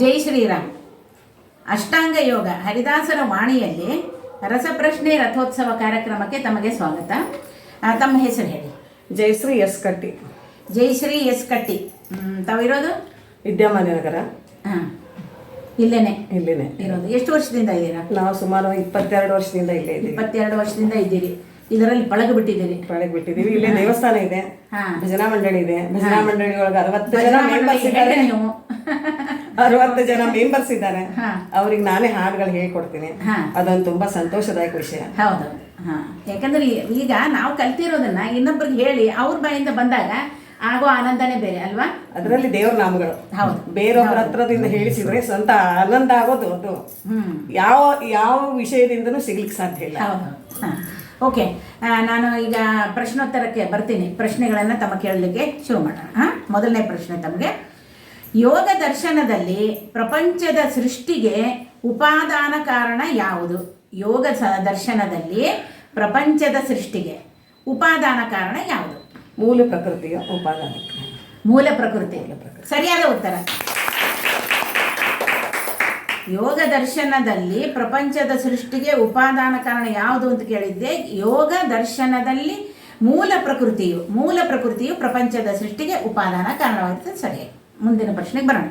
ಜೈ ಶ್ರೀರಾಮ್. ಅಷ್ಟಾಂಗ ಯೋಗ ಹರಿದಾಸರ ವಾಣಿಯಲ್ಲಿ ರಸಪ್ರಶ್ನೆ ರಥೋತ್ಸವ ಕಾರ್ಯಕ್ರಮಕ್ಕೆ ತಮಗೆ ಸ್ವಾಗತ. ತಮ್ಮ ಹೆಸರು ಹೇಳಿ. ಜಯಶ್ರೀ ಎಸ್ ಕಟ್ಟಿ. ಜಯಶ್ರೀ ಎಸ್ ಕಟ್ಟಿ. ತಾವಿರೋದು ವಿದ್ಯಮಾನ ನಗರ ಹಾಂ ಇಲ್ಲೇನೆ? ಇಲ್ಲೇನೆ. ಇರೋದು. ಎಷ್ಟು ವರ್ಷದಿಂದ ಇದ್ದೀರಾ? ನಾವು ಸುಮಾರು ಇಪ್ಪತ್ತೆರಡು ವರ್ಷದಿಂದ ಇಲ್ಲೇ ಇದ್ದೀವಿ. ಇಪ್ಪತ್ತೆರಡು ವರ್ಷದಿಂದ ಇದ್ದೀರಿ. ಇದರಲ್ಲಿ ಪಳಗ ಬಿಟ್ಟಿದ್ದೀರಿ ಪಳಗ ಬಿಟ್ಟಿದ್ದೀವಿ ಇಲ್ಲೇ ದೇವಸ್ಥಾನ ಇದೆ. ಭಜನಾ ಮಂಡಳಿ ಇದೆ. ಭಜನಾ ಮಂಡಳಿ ಒಳಗೆ ಅರವತ್ತು ಜನ ಮೆಂಬರ್ಸ್ ಇದ್ದಾರೆ. ನೀವು? ಅರವತ್ತು ಜನ ಮೆಂಬರ್ಸ್ ಇದ್ದಾರೆ. ಅವ್ರಿಗೆ ನಾನೇ ಹಾಡುಗಳು ಹೇಳ್ಕೊಡ್ತೀನಿ. ಅದೊಂದು ತುಂಬಾ ಸಂತೋಷದಾಯಕ ವಿಷಯ. ಹೌದು. ಯಾಕಂದ್ರೆ ಈಗ ನಾವು ಕಲ್ತಿರೋದನ್ನ ಇನ್ನೊಬ್ರಿಗೆ ಹೇಳಿ ಅವ್ರ ಬಾಯಿಂದ ಬಂದಾಗ ಆಗೋ ಆನಂದನೇ ಬೇರೆ ಅಲ್ವಾ? ಅದರಲ್ಲಿ ದೇವ್ರ ನಾಮಗಳು. ಹೌದು. ಬೇರೊಬ್ಬರ ಹತ್ರದಿಂದ ಹೇಳಿಸಿದ್ರೆ ಸ್ವಂತ ಆನಂದ ಆಗೋದು ಅದು. ಯಾವ ಯಾವ ವಿಷಯದಿಂದನೂ ಸಿಗ್ಲಿಕ್ಕೆ ಸಾಧ್ಯ ಇಲ್ಲ. ಹೌದು. ಓಕೆ. ನಾನು ಈಗ ಪ್ರಶ್ನೋತ್ತರಕ್ಕೆ ಬರ್ತೀನಿ. ಪ್ರಶ್ನೆಗಳನ್ನು ತಮ್ಮ ಕೇಳಲಿಕ್ಕೆ ಶುರು ಮಾಡೋಣ. ಹಾಂ? ಮೊದಲನೇ ಪ್ರಶ್ನೆ ತಮಗೆ. ಯೋಗ ದರ್ಶನದಲ್ಲಿ ಪ್ರಪಂಚದ ಸೃಷ್ಟಿಗೆ ಉಪಾದಾನ ಕಾರಣ ಯಾವುದು? ಯೋಗ ಸ ದರ್ಶನದಲ್ಲಿ ಪ್ರಪಂಚದ ಸೃಷ್ಟಿಗೆ ಉಪಾದಾನ ಕಾರಣ ಯಾವುದು? ಮೂಲ ಪ್ರಕೃತಿಯ ಉಪಾದಾನ ಮೂಲ ಪ್ರಕೃತಿ. ಸರಿಯಾದ ಉತ್ತರ. ಯೋಗ ದರ್ಶನದಲ್ಲಿ ಪ್ರಪಂಚದ ಸೃಷ್ಟಿಗೆ ಉಪಾದಾನ ಕಾರಣ ಯಾವುದು ಅಂತ ಕೇಳಿದ್ದೆ? ಯೋಗ ದರ್ಶನದಲ್ಲಿ ಮೂಲ ಪ್ರಕೃತಿಯು ಮೂಲ ಪ್ರಕೃತಿಯು ಪ್ರಪಂಚದ ಸೃಷ್ಟಿಗೆ ಉಪಾದಾನ ಕಾರಣವಾಗುತ್ತೆ ಸರಿ ಮುಂದಿನ ಪ್ರಶ್ನೆಗೆ ಬರೋಣ?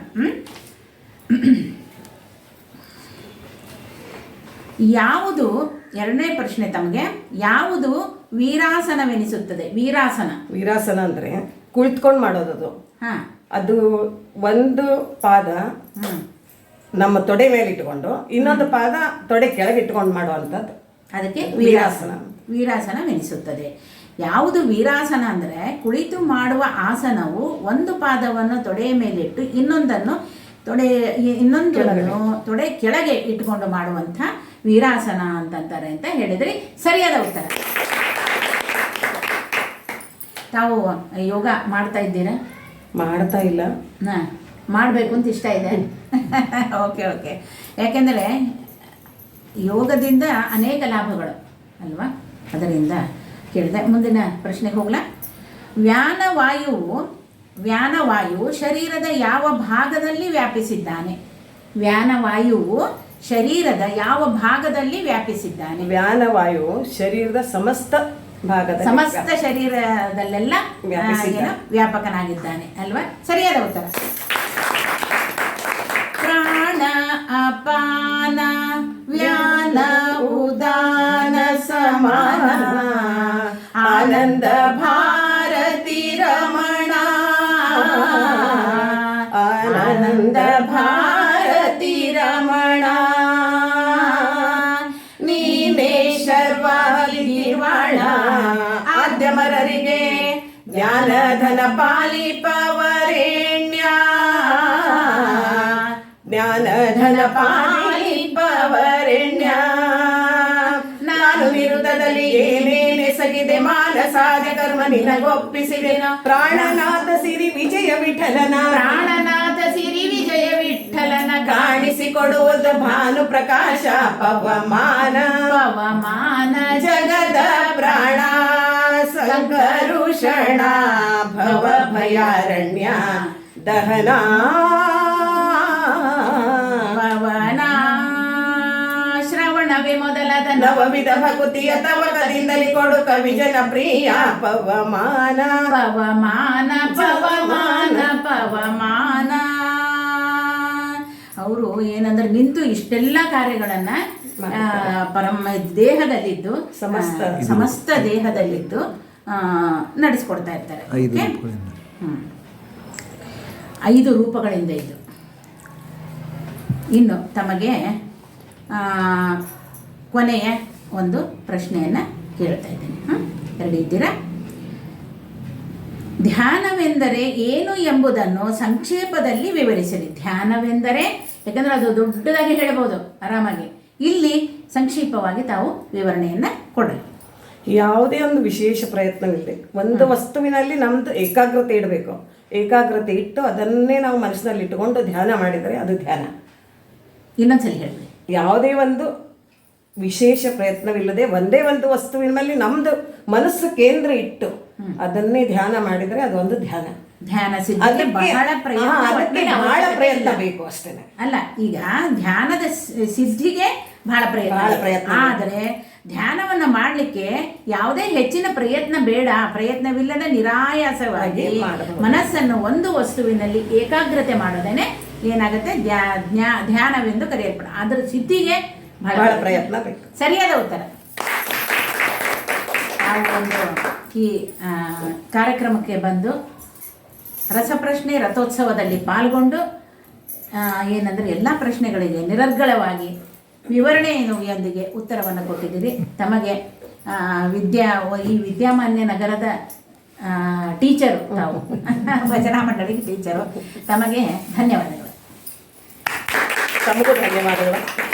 ಯಾವುದು ಎರಡನೇ ಪ್ರಶ್ನೆ ತಮಗೆ ಯಾವುದು ವೀರಾಸನವೆನಿಸುತ್ತದೆ? ವೀರಾಸನ. ವೀರಾಸನ ಅಂದ್ರೆ ಕುಳಿತ್ಕೊಂಡು ಮಾಡೋದದು. ಹಾಂ. ಅದು ಒಂದು ಪಾದ ನಮ್ಮ ತೊಡೆ ಮೇಲೆ ಇಟ್ಕೊಂಡು ಇನ್ನೊಂದು ಪಾದ ತೊಡೆ ಕೆಳಗೆ ಇಟ್ಕೊಂಡು ಮಾಡುವಂಥದ್ದು. ಅದಕ್ಕೆ ವೀರಾಸನ. ವೀರಾಸನ ವೀರಾಸನವೆನಿಸುತ್ತದೆ. ಯಾವುದು ವೀರಾಸನ ಅಂದರೆ ಕುಳಿತು ಮಾಡುವ ಆಸನವು ಒಂದು ಪಾದವನ್ನು ತೊಡೆಯ ಮೇಲಿಟ್ಟು ಇನ್ನೊಂದನ್ನು ತೊಡೆ ಇನ್ನೊಂದನ್ನು ತೊಡೆ ಕೆಳಗೆ ಇಟ್ಕೊಂಡು ಮಾಡುವಂಥ ವೀರಾಸನ ಅಂತಂತಾರೆ ಅಂತ ಹೇಳಿದ್ರಿ. ಸರಿಯಾದ ಉತ್ತರ. ತಾವು ಯೋಗ ಮಾಡ್ತಾ ಇದ್ದೀರಾ? ಮಾಡ್ತಾ ಇಲ್ಲ. ಹಾಂ ಮಾಡಬೇಕು ಅಂತ ಇಷ್ಟ ಇದೆ. Okay okay. ಯಾಕೆಂದರೆ ಯೋಗದಿಂದ ಅನೇಕ ಲಾಭಗಳು ಅಲ್ವಾ? ಅದರಿಂದ ಕೇಳಿದೆ. ಮುಂದಿನ ಪ್ರಶ್ನೆಗೆ ಹೋಗ್ಲಾ. ವ್ಯಾನವಾಯುವು ವ್ಯಾನವಾಯು ಶರೀರದ ಯಾವ ಭಾಗದಲ್ಲಿ ವ್ಯಾಪಿಸಿದ್ದಾನೆ? ವ್ಯಾನವಾಯುವು ಶರೀರದ ಯಾವ ಭಾಗದಲ್ಲಿ ವ್ಯಾಪಿಸಿದ್ದಾನೆ? ವ್ಯಾನವಾಯು ಶರೀರದ ಸಮಸ್ತ ಭಾಗದ ಸಮಸ್ತ ಶರೀರದಲ್ಲೆಲ್ಲ. ವ್ಯಾಪಕನಾಗಿದ್ದಾನೆ ಅಲ್ವಾ? ಸರಿಯಾದ ಉತ್ತರ. ಪ್ರಾಣ ಅಪಾನ ವ್ಯಾನ ಉದಾನ ಸಮಾನ. ಆನಂದ ಭಾರತಿ ರಮಣ. ನೀನೇ ಶರ್ವಾಗಿ ನಿರ್ವಾಣ. ಆದ್ಯಮರರಿಗೆ ಜ್ಞಾನಧನ ಪಾಲಿಪವರೇಣ್ಯ. ಜ್ಞಾನಧನ ಪಾಲಿಪವರೇಣ್ಯ. ನಾನು ವಿರುದ್ಧದಲ್ಲಿ ಏನೇನೆಸಗಿದೆ ಮಾನಸಾದ ಕರ್ಮ ನಿನಗೊಪ್ಪಿಸಿದೆ ಪ್ರಾಣನಾಥ ಸಿರಿ ವಿಜಯ ವಿಠಲನ. ಪ್ರಾಣನಾಥ ಸಿರಿ ವಿಠಲನ ಕಾಣಿಸಿಕೊಡುವುದು ಭಾನು ಪ್ರಕಾಶ ಪವಮಾನ. ಪವಮಾನ ಜಗದ ಪ್ರಾಣ ಸಂಕರುಷಣ ಭವ ಭಯಾರಣ್ಯ ದಹನ. ಪವನ ಶ್ರವಣವೇ ಮೊದಲದ ನವವಿಧ ಭಕುತಿಯ ತವಕದಿಂದಲೇ ಕೊಡು ಕವಿ ಜನ ಪ್ರಿಯ ಪವಮಾನ. ಪವಮಾನ ಪವಮಾನ ಪವಮಾನ. ಅವರು ಏನಂದ್ರೆ ನಿಂತು ಇಷ್ಟೆಲ್ಲ ಕಾರ್ಯಗಳನ್ನ ಪರಮ ದೇಹದಲ್ಲಿದ್ದು ಸಮಸ್ತ. ಸಮಸ್ತ ದೇಹದಲ್ಲಿದ್ದು ಆ, ನಡೆಸ್ಕೊಡ್ತಾ ಇರ್ತಾರೆ ಐದು ರೂಪಗಳಿಂದ. ಹ್ಮ್. ಐದು ರೂಪಗಳಿಂದ ಇದು ಇನ್ನು ತಮಗೆ ಆ, ಕೊನೆಯ ಒಂದು ಪ್ರಶ್ನೆಯನ್ನು ಕೇಳ್ತಾ ಇದ್ದೇನೆ ಹಾಂ ಎರಡು ಇದ್ದೀರಾ ಧ್ಯಾನವೆಂದರೆ ಏನು ಎಂಬುದನ್ನು ಸಂಕ್ಷೇಪದಲ್ಲಿ ವಿವರಿಸಿರಿ ಧ್ಯಾನವೆಂದರೆ ಯಾಕಂದ್ರೆ ಅದು ದೊಡ್ಡದಾಗಿ ಹೇಳಬಹುದು ಆರಾಮಾಗಿ. ಇಲ್ಲಿ ಸಂಕ್ಷಿಪ್ತವಾಗಿ ತಾವು ವಿವರಣೆಯನ್ನು ಕೊಡ್ರಿ ಯಾವುದೇ ಒಂದು ವಿಶೇಷ ಪ್ರಯತ್ನವಿಲ್ಲದೆ ಒಂದು ವಸ್ತುವಿನಲ್ಲಿ ನಮ್ದು ಏಕಾಗ್ರತೆ ಇಡಬೇಕು. ಏಕಾಗ್ರತೆ ಇಟ್ಟು ಅದನ್ನೇ ನಾವು ಮನಸ್ಸಿನಲ್ಲಿ ಇಟ್ಟುಕೊಂಡು ಧ್ಯಾನ ಮಾಡಿದರೆ ಅದು ಧ್ಯಾನ. ಇನ್ನೊಂದ್ಸಲ ಹೇಳಿ ಯಾವುದೇ ಒಂದು ವಿಶೇಷ ಪ್ರಯತ್ನವಿಲ್ಲದೆ ಒಂದೇ ಒಂದು ವಸ್ತುವಿನಲ್ಲಿ ನಮ್ದು ಮನಸ್ಸು ಕೇಂದ್ರ ಇಟ್ಟು ಅದನ್ನೇ ಧ್ಯಾನ ಮಾಡಿದರೆ ಅದು ಒಂದು ಧ್ಯಾನ. ಧ್ಯಾನ ಬಹಳ ಪ್ರಯತ್ನ ಬಹಳ ಪ್ರಯತ್ನ ಬೇಕು ಅಷ್ಟೇ ಅಲ್ಲ ಈಗ ಧ್ಯಾನದ ಸಿದ್ಧಿಗೆ ಬಹಳ ಪ್ರಯತ್ನ ಪ್ರಯತ್ನ. ಆದರೆ ಧ್ಯಾನವನ್ನ ಮಾಡಲಿಕ್ಕೆ ಯಾವುದೇ ಹೆಚ್ಚಿನ ಪ್ರಯತ್ನ ಬೇಡ ಪ್ರಯತ್ನವಿಲ್ಲದ ನಿರಾಯಾಸವಾಗಿ. ಮನಸ್ಸನ್ನು ಒಂದು ವಸ್ತುವಿನಲ್ಲಿ ಏಕಾಗ್ರತೆ ಮಾಡೋದೇನೆ ಏನಾಗುತ್ತೆ? ಧ್ಯ- ಧ್ಯಾನವೆಂದು ಕರೆಯಲ್ಪಡ ಅದರ ಸಿದ್ಧಿಗೆ ಬಹಳ ಪ್ರಯತ್ನ ಬೇಕು. ಸರಿಯಾದ ಉತ್ತರ. ಒಂದು ಈ ಕಾರ್ಯಕ್ರಮಕ್ಕೆ ಬಂದು ರಸಪ್ರಶ್ನೆ ರಥೋತ್ಸವದಲ್ಲಿ ಪಾಲ್ಗೊಂಡು ಏನಂದರೆ ಎಲ್ಲ ಪ್ರಶ್ನೆಗಳಿಗೆ ನಿರರ್ಗಳವಾಗಿ ವಿವರಣೆಯೊಂದಿಗೆ ಉತ್ತರವನ್ನು ಕೊಟ್ಟಿದ್ದೀರಿ. ತಮಗೆ ವಿದ್ಯಾ, ಈ ವಿದ್ಯಾಮಾನ್ಯ ನಗರದ ಟೀಚರು ತಾವು, ಭಜನಾ ಮಂಡಳಿಗೆ ಟೀಚರು, ತಮಗೆ ಧನ್ಯವಾದಗಳು. ತಮಗೂ ಧನ್ಯವಾದಗಳು.